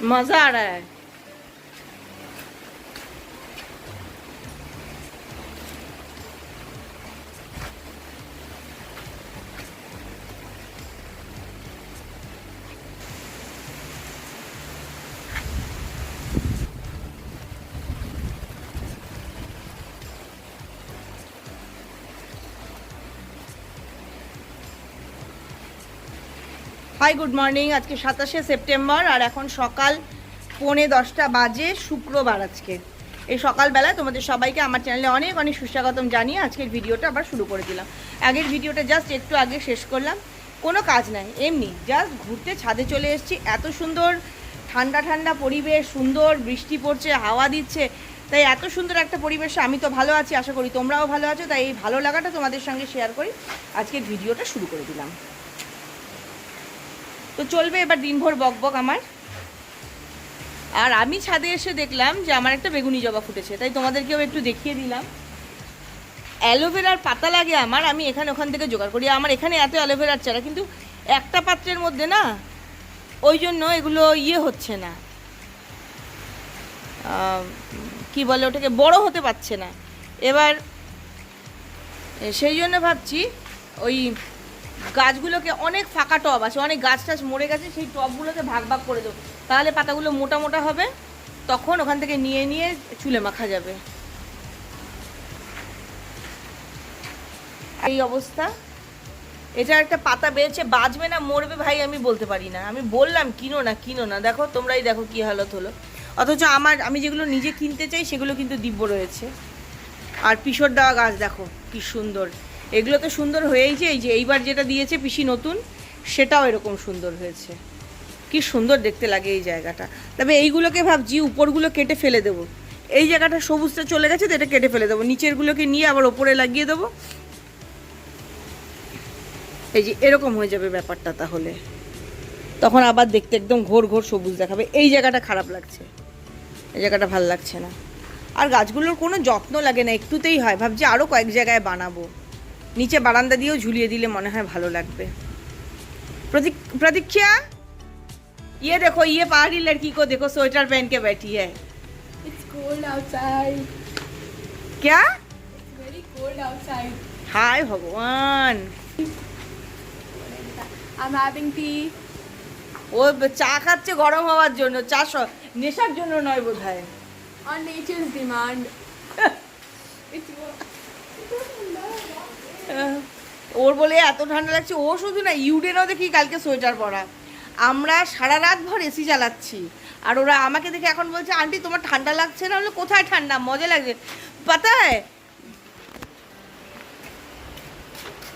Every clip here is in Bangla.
મજા આવે হাই গুড মর্নিং আজকে সাতাশে সেপ্টেম্বর আর এখন সকাল পৌনে দশটা বাজে শুক্রবার আজকে। এই সকালবেলায় তোমাদের সবাইকে আমার চ্যানেলে অনেক অনেক সুস্বাগতম জানিয়ে আজকের ভিডিওটা আবার শুরু করে দিলাম। আগের ভিডিওটা জাস্ট একটু আগে শেষ করলাম। কোনো কাজ নাই, এমনি জাস্ট ঘুরতে ছাদে চলে এসেছি। এত সুন্দর ঠান্ডা ঠান্ডা পরিবেশ, সুন্দর বৃষ্টি পড়ছে, হাওয়া দিচ্ছে। তাই এত সুন্দর একটা পরিবেশে আমি তো ভালো আছি, আশা করি তোমরাও ভালো আছো। তাই এই ভালো লাগাটা তোমাদের সঙ্গে শেয়ার করি। আজকের ভিডিওটা শুরু করে দিলাম। তো চলবে এবার দিনভর বকবক আমার। আর আমি ছাদে এসে দেখলাম যে আমার একটা বেগুনি জবা ফুটেছে, তাই তোমাদেরকেও একটু দেখিয়ে দিলাম। অ্যালোভেরার পাতা লাগে আমার, আমি এখানে ওখান থেকে জোগাড় করি। আমার এখানে এত অ্যালোভেরার চারা, কিন্তু একটা পাত্রের মধ্যে না, ওই জন্য এগুলো ইয়ে হচ্ছে না। কি বলে ওটাকে, বড় হতে পারছে না। এবার, সেই জন্য ভাবছি ওই গাছগুলোকে অনেক ফাঁকা টব আছে, অনেক গাছ টাছ মরে গেছে, সেই টবগুলোকে ভাগ ভাগ করে দেবো। তাহলে পাতাগুলো মোটা মোটা হবে, তখন ওখান থেকে নিয়ে নিয়ে চুলে মাখা যাবে। এই অবস্থা। এটা একটা পাতা বেড়েছে বাঁচবে না, মরবে ভাই আমি বলতে পারি না। আমি বললাম, কিনো না কিনো না, দেখো, তোমরাই দেখো কি হালত হলো। অথচ আমার, আমি যেগুলো নিজে কিনতে চাই, সেগুলো কিন্তু দিব্য রয়েছে। আর পিসর দেওয়া গাছ দেখো, কি সুন্দর। এগুলো তো সুন্দর হয়েইছে এই যে এইবার যেটা দিয়েছে পিসি নতুন, সেটাও এরকম সুন্দর হয়েছে। কি সুন্দর দেখতে লাগে এই জায়গাটা। তবে এইগুলোকে ভাবছি, উপরগুলো কেটে ফেলে দেবো। এই জায়গাটা সবুজটা চলে গেছে তো এটা কেটে ফেলে দেবো। নিচেরগুলোকে নিয়ে আবার ওপরে লাগিয়ে দেবো। এই যে এরকম হয়ে যাবে ব্যাপারটা তাহলে। তখন আবার দেখতে একদম ঘোর ঘোর সবুজ দেখাবে। এই জায়গাটা খারাপ লাগছে। এই জায়গাটা ভালো লাগছে না। আর গাছগুলোর কোনো যত্ন লাগে না, একটুতেই হয়। ভাবছি আরও কয়েক জায়গায় বানাবো। নিচে বারান্দা দিয়েও ঝুলিয়ে দিলে মনে হয় ভালো লাগবে प्रतीक प्रतीक्षा ये देखो ये पहाड़ी लड़की को देखो स्वेटर पहन के बैठी है It's cold outside. क्या It's very cold outside. हाय भगवान I'm having tea. ও চা খাচ্ছে গরম হওয়ার জন্য চা স- নেশার জন্য নয় বোধ হয় on nature's demand. it's ওর বলে এত ঠান্ডা লাগছে ও শুধু না ইউডেনও দেখি কালকে সোয়েটার পরা আমরা সারা রাত ভর এসি চালাচ্ছি আর ওরা আমাকে দেখে এখন বলছে আন্টি তোমার ঠান্ডা লাগছে না বলে কোথায় ঠান্ডা মজা লাগছে পাতা है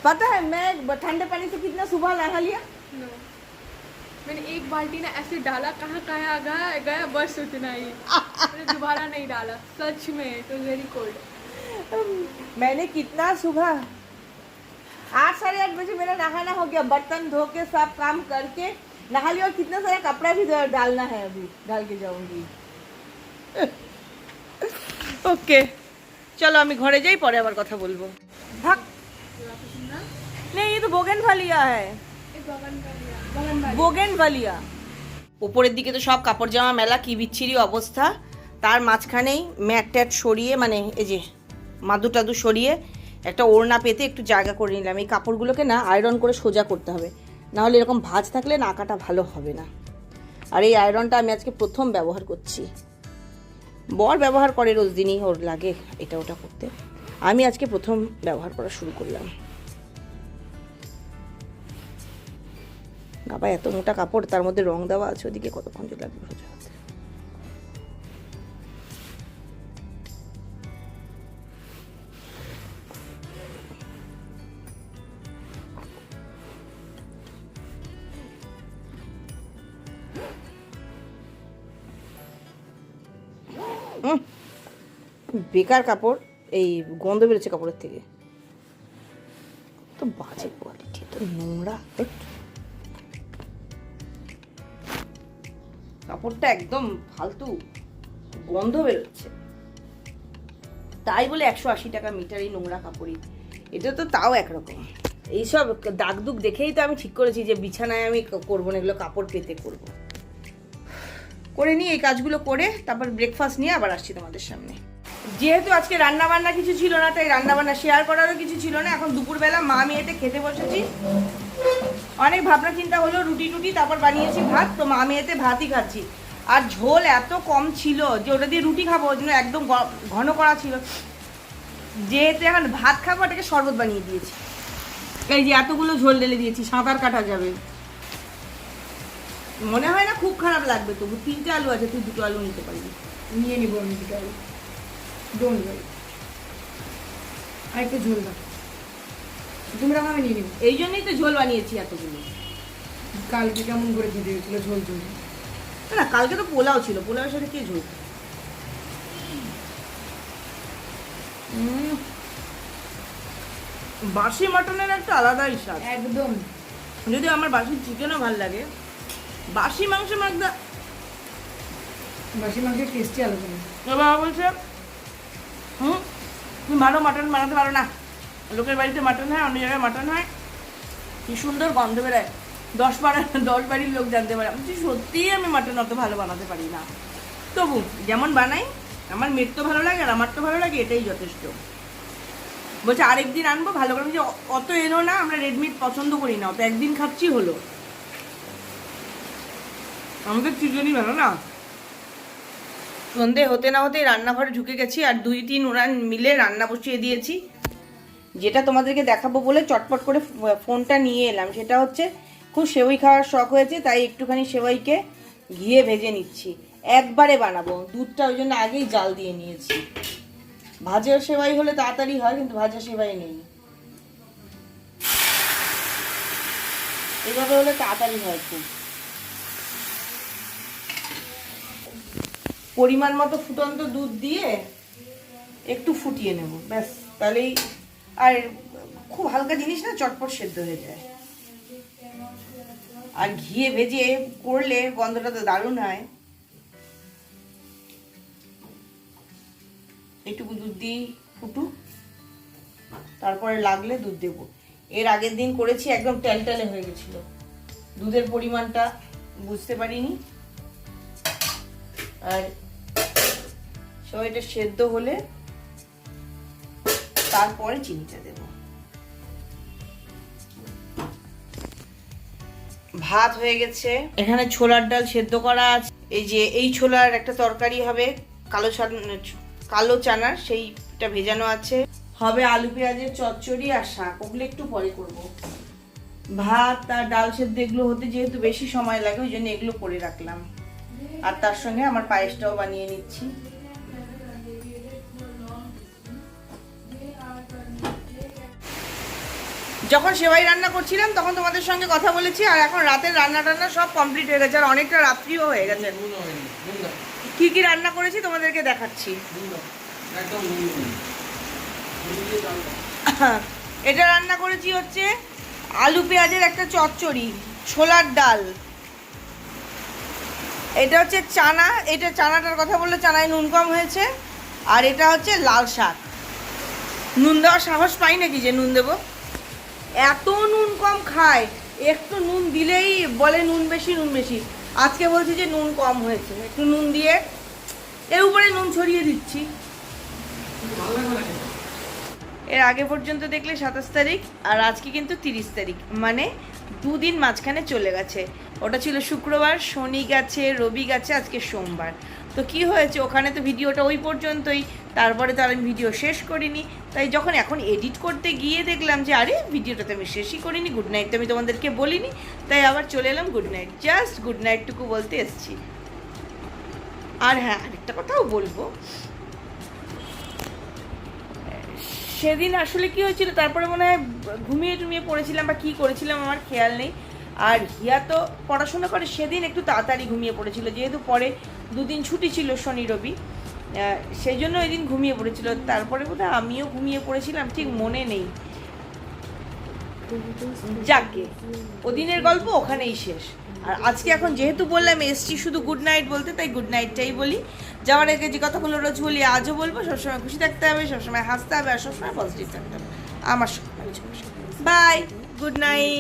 पता है मैं ठंडे पानी से कितना सुबह नहा लिया no. मैंने एक बाल्टी ना ऐसे डाला कहाँ कहाँ गया गया बस उतना ही मैंने दोबारा नहीं डाला सच में इट वॉज वेरी कोल्ड मैंने कितना सुबह आठ साढ़े आठ बजे मेरा नहाना हो गया बर्तन धो के सब काम करके नहा लिया और कितना सारा कपड़ा भी डा- डालना है अभी डाल के जाऊंगी ওকে চলো আমি ঘরে যাই পরে আবার কথা বলবো ভাগ নেই ये तो बोगेन ভালিয়া है বোগেন ভালিয়া উপরের দিকে তো সব কাপড় জামা মেলা কি বিচ্ছিরি অবস্থা তার মাঝখানেই ম্যাট ট্যাট সরিয়ে মানে এই যে মাদু টাদু সরিয়ে একটা ওড়না পেতে একটু জায়গা করে নিলাম। এই কাপড়গুলোকে না আয়রন করে সোজা করতে হবে। নাহলে এরকম ভাজ থাকলে না আঁকাটা ভালো হবে না। আর এই আয়রনটা আমি আজকে প্রথম ব্যবহার করছি। বর ব্যবহার করে রোজ দিনই, ওর লাগে এটা ওটা করতে। আমি আজকে প্রথম ব্যবহার করা শুরু করলাম। বাবা, এত মোটা কাপড়, তার মধ্যে রং দেওয়া আছে ওদিকে কতক্ষণ লাগবে বেকার কাপড়, এই গন্ধ বেরোচ্ছে কাপড়ের থেকে। তো বাজে কোয়ালিটি তো নোংরা। কাপড়টা একদম ফালতু, গন্ধ বেরোচ্ছে। তাই বলে একশো আশি টাকা মিটার এই নোংরা কাপড়ই। এটা তো তাও একরকম। এইসব দাগ দুগ দেখেই তো আমি ঠিক করেছি যে বিছানায় আমি করব না, এগুলো কাপড় পেতে করব। করে নিয়ে এই কাজগুলো করে তারপর ব্রেকফাস্ট নিয়ে আবার আসছি তোমাদের সামনে। যেহেতু আজকে রান্না বান্না কিছু ছিল না, তাই রান্না বান্না শেয়ার করারও কিছু ছিল না, এখন দুপুরবেলা মা আমি এতে খেতে বসেছি। অনেক ভাবনা চিন্তা হলো, রুটি টুটি তারপর বানিয়েছি ভাত, তো মা আমি এতে ভাতই খাচ্ছি। আর ঝোল এত কম ছিল যে ওটা দিয়ে রুটি খাব, ওই জন্য একদম ঘন করা ছিল। যেহেতু এখন ভাত খাব, ওটাকে শরবত বানিয়ে দিয়েছি। এই যে এতগুলো ঝোল ঢেলে দিয়েছি, সাঁতার কাটা যাবে। মনে হয় না খুব খারাপ লাগবে তবু তিনটে আলু আছে তুই দুটো আলু নিতে পারবি। নিয়ে নিবো আমি দুটো আলু। ডোন্ট ওয়ারি আর একটু ঝোল দাও। তুমি রাখো আমি নিয়ে নিবো। এই জন্যই তো ঝোল বানিয়েছি এতগুলো। কালকে কেমন করে খেতে হয়েছিল ঝোল ঝোল? না কালকে তো পোলাও ছিল। পোলাওয়ের সাথে কে ঝোল? বাসি মাটনের একটা আলাদাই স্বাদ। একদম। যদি আমার বাসি চিকেনও ভালো লাগে বাসি মাংস মাখদা বাসি মাংসের টেস্টি আলাদা তো বাবা বলছে হুম তুমি ভালো মাটন বানাতে পারো না। লোকের বাড়িতে মাটন হয় অন্য জায়গায় মাটন হয়। কি সুন্দর গন্ধ বেরোয়। দশ বারো দশ বাড়ির লোক জানতে পারে। আমি সত্যিই আমি মাটন অত ভালো বানাতে পারি না। তবু যেমন বানাই আমার মেয়ের তো ভালো লাগে আর আমার তো ভালো লাগে এটাই যথেষ্ট। বলছে আরেকদিন আনব ভালো করে। বলছি, অত এলো না আমরা রেডমিট পছন্দ করি না। অত একদিন খাচ্ছি হলো। আমাদের চিকেনই ভালো না? সন্ধে হতে না হতেই রান্নাঘরে ঢুকে গেছি আর দুই তিন উনান মিলে রান্না বসিয়ে দিয়েছি। যেটা তোমাদেরকে দেখাবো বলে চটপট করে ফোনটা নিয়ে এলাম। সেটা হচ্ছে খুব সেওই খাওয়ার শখ হয়েছে, তাই একটুখানি সেবাইকে ঘিয়ে ভেজে নিচ্ছি। একবারে বানাবো। দুধটা ওই জন্য আগেই জাল দিয়ে নিয়েছি। ভাজা সেবাই হলে তাড়াতাড়ি হয়, কিন্তু ভাজা সেবাই নেই। এভাবে হলে তাড়াতাড়ি হয় খুব। পরিমাণ মতো ফুটন্ত দুধ দিয়ে একটু ফুটিয়ে নেব, ব্যাস, তাহলেই আর খুব হালকা জিনিস না, চটপট সেদ্ধ হয়ে যায়। আর ঘিয়ে ভেজে করলে গন্ধটা তো দারুণ হয়। একটুকু দুধ দিই ফুটু তারপরে লাগলে দুধ দেব। এর আগের দিন করেছি, একদম টেলটেলে হয়ে গেছিল। দুধের পরিমাণটা বুঝতে পারিনি। আর সবাইটা সেদ্ধ হলে তারপরে চিনিটা দেব। ভাত হয়ে গেছে। এখানে ছোলার ডাল সেদ্ধ করা আছে। এই যে এই ছোলার একটা তরকারি হবে কালো কালো চানার সেইটা ভেজানো আছে। হবে আলু পেঁয়াজের চচ্চড়ি আর শাক ওগুলো একটু পরে করব। ভাত আর ডাল সেদ্ধ এগুলো হতে যেহেতু বেশি সময় লাগে ওই জন্য এগুলো করে রাখলাম। আর তার সঙ্গে আমার পায়েসটাও বানিয়ে নিচ্ছি। যখন সেবাই রান্না করছিলাম তখন তোমাদের সঙ্গে কথা বলেছি আর এখন রাতের রান্না টান্না সব কমপ্লিট হয়ে গেছে আর অনেকটা রাত্রিও হয়ে গেছে। কি কি রান্না করেছি তোমাদেরকে দেখাচ্ছি। এটা রান্না করেছি হচ্ছে আলু পেঁয়াজের একটা চচ্চড়ি ছোলার ডাল। এটা হচ্ছে চানা এটা চানাটার কথা বললে চানায় নুন কম হয়েছে আর এটা হচ্ছে লাল শাক। নুন দেওয়ার সাহস পাই নাকি যে নুন দেবো? এত নুন কম খায়। একটু নুন দিলেই বলে নুন বেশি নুন বেশি। আজকে বলছি যে নুন কম হয়েছে। একটু নুন দিয়ে এর উপরে নুন ছড়িয়ে দিচ্ছি। এর আগে পর্যন্ত দেখলে সাতাশ তারিখ, আর আজকে কিন্তু তিরিশ তারিখ। মানে দুদিন মাঝখানে চলে গেছে। ওটা ছিল শুক্রবার, শনি গেছে, রবি গেছে, আজকে সোমবার। তো কি হয়েছে? ওখানে তো ভিডিওটা ওই পর্যন্তই। তারপরে তো আমি ভিডিও শেষ করিনি। তাই যখন এখন এডিট করতে গিয়ে দেখলাম যে, আরে, ভিডিওটা তো আমি শেষই করিনি গুড নাইট তো আমি তোমাদেরকে বলিনি, তাই আবার চলে এলাম গুড নাইট জাস্ট গুড নাইটটুকু বলতে এসছি। আর হ্যাঁ আরেকটা কথাও বলব। সেদিন আসলে কি হয়েছিল, তারপরে মনে হয় ঘুমিয়ে টুমিয়ে পড়েছিলাম বা কি করেছিলাম আমার খেয়াল নেই। আর হিয়া তো পড়াশোনা করে, সেদিন একটু তাড়াতাড়ি ঘুমিয়ে পড়েছিল, যেহেতু পরে দুদিন ছুটি ছিল শনি রবি। সেই জন্য ওই দিন ঘুমিয়ে পড়েছিল। তারপরে বোধহয় আমিও ঘুমিয়ে পড়েছিলাম, ঠিক মনে নেই। যাকে, ওদিনের গল্প ওখানেই শেষ। আর আজকে এখন যেহেতু বললাম, এসছি শুধু গুড নাইট বলতে, তাই গুড নাইটটাই বলি। যাওয়ার আগে যে কথাগুলো রোজ বলি, আজও বলব, সবসময় খুশি থাকতে হবে, সবসময় হাসতে হবে, আর সবসময় পজিটিভ থাকতে হবে। আমার সঙ্গে বাই গুড নাইট